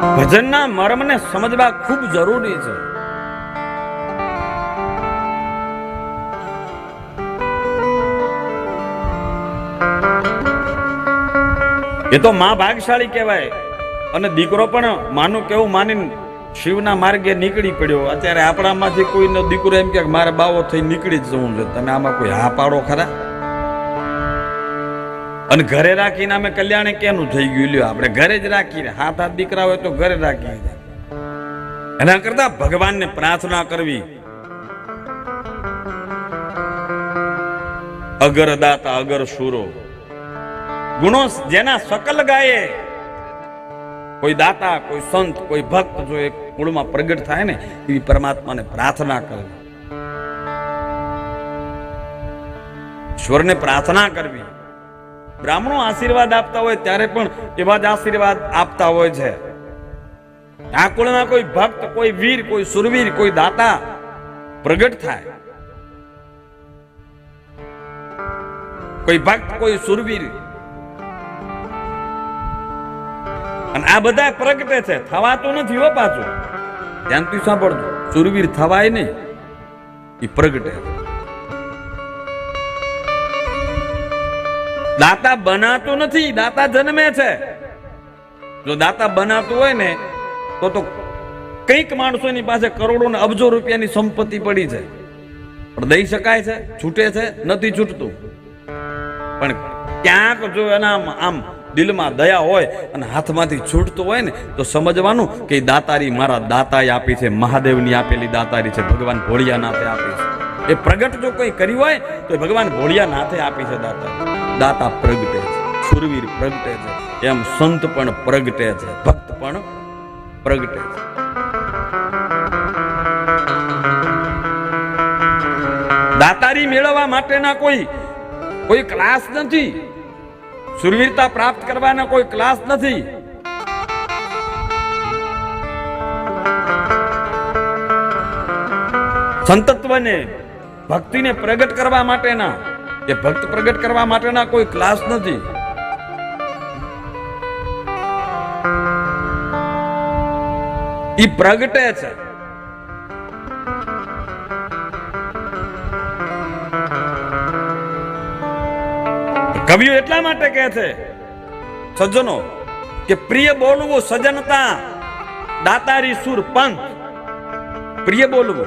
ભજનના મર્મને સમજવા ખૂબ જરૂરી છે. એ તો માં ભાગશાળી કહેવાય. અને દીકરો પણ માનું કેવું માનીને શિવના માર્ગે નીકળી પડ્યો. અત્યારે આપણામાંથી કોઈનો દીકરો એમ કે મારે બાવો થઈ નીકળી જ જવું છે. તમે આમાં કોઈ હા પાડો ખરા? અને ઘરે રાખીને અમે કલ્યાણે કેનું થઈ ગયું? લ્યો, આપણે ઘરે જ રાખીને હાથ હાથ દીકરા હોય તો ઘરે રાખી એના કરતા ભગવાનને પ્રાર્થના કરવી. અગર દાતા, અગર સુરો. ગુણો જેના સકલ ગાયે. કોઈ દાતા, કોઈ સંત, કોઈ ભક્ત જો એક કુળમાં પ્રગટ થાય ને, એવી પરમાત્માને પ્રાર્થના કરવી. ઈશ્વરને પ્રાર્થના કરવી. બ્રાહ્મણો આશીર્વાદ આપતા હોય ત્યારે પણ એવા જ આશીર્વાદ આપતા હોય છે. આ કોઈ ભક્ત, કોઈ વીર, કોઈ સુરવીર, કોઈ દાતા પ્રગટ થાય. કોઈ ભક્ત, કોઈ સુરવીર. અને આ બધા પ્રગટે છે. થવાતું નથી હો પાછું. ધ્યાનથી સાંભળજો. સુરવીર થવાય નહીં. એ પ્રગટે. દાતા બનાતું નથી, દાતા જન્મે છે. જો દાતા બનાતું હોય ને, તો તો કંઈક માણસોની પાસે કરોડો ને અબજો રૂપિયાની સંપત્તિ પડી છે. પણ દઈ શકાય છે, છૂટે છે, નથી છૂટતું. પણ ક્યાંક જો એના આમ- દિલમાં દયા હોય અને હાથમાંથી છૂટતું હોય ને, તો સમજવાનું કે દાતારી મારા દાતાએ આપી છે, મહાદેવની આપેલી દાતારી છે, ભગવાન ભોળિયાનાથે આપી છે. એ પ્રગટ જો કોઈ કર્યું હોય, તો ભગવાન ભોળિયાનાથે આપી છે દાતા દાતા પ્રગટે છે, સુરવીર પ્રગટે છે, એમ સંત પણ પ્રગટે છે, ભક્ત પણ પ્રગટે છે. દાતારી મેળવવા માટેના કોઈ કોઈ ક્લાસ નથી. સુરવીરતા પ્રાપ્ત કરવાના કોઈ ક્લાસ નથી. સંતત્વને, ભક્તિને પ્રગટ કરવા માટેના કે ભક્ત પ્રગટ કરવા માટેના કોઈ ક્લાસ નથી. ઈ પ્રગટે છે. કવિઓ એટલા માટે કહે છે, સજ્જનો, કે પ્રિય બોલવું સજનતા દાતારી સુર પંથ. પ્રિય બોલવું,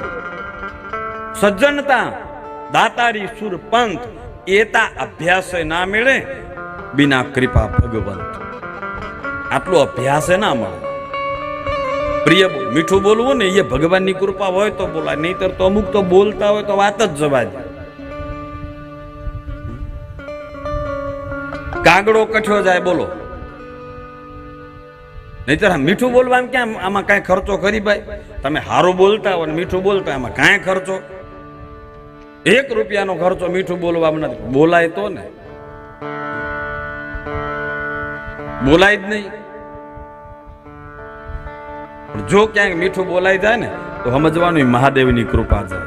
સજ્જનતા, દાતારી સુર પંથ. એતા અભ્યાસ ના મળે બિના કૃપા ભગવંત. આટલો અભ્યાસ ના મળે પ્રિય મીઠું બોલવું ને, એ ભગવાનની કૃપા હોય તો બોલાય. નહીતર તો અમુક તો બોલતા હોય તો વાત જ જવા દે. કાગડો કઠ્યો જાય, બોલો. નહીતર મીઠું બોલવાનું ક્યાં? આમાં કાંઈ ખર્ચો કરી ભાઈ? તમે હારું બોલતા ને મીઠું બોલતા એમાં કાંઈ ખર્ચો? એક રૂપિયાનો ખર્ચો મીઠું બોલવામાં નથી. બોલાય તો ને. બોલાય જ નહીં. જો ક્યાંક મીઠું બોલાય જાય ને, તો સમજવાનું મહાદેવની કૃપા છે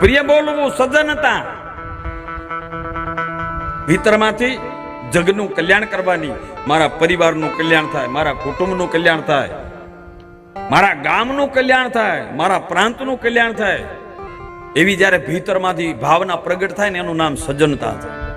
પ્રિય બોલવું સજ્જનતા. ભીતરમાંથી જગનું કલ્યાણ કરવાની, મારા પરિવારનું કલ્યાણ થાય, મારા કુટુંબનું કલ્યાણ થાય, મારા ગામનું કલ્યાણ થાય, મારા પ્રાંતનું કલ્યાણ થાય. એવી જ્યારે ભીતરમાંથી ભાવના પ્રગટ થાય ને એનું નામ સજ્જનતા છે.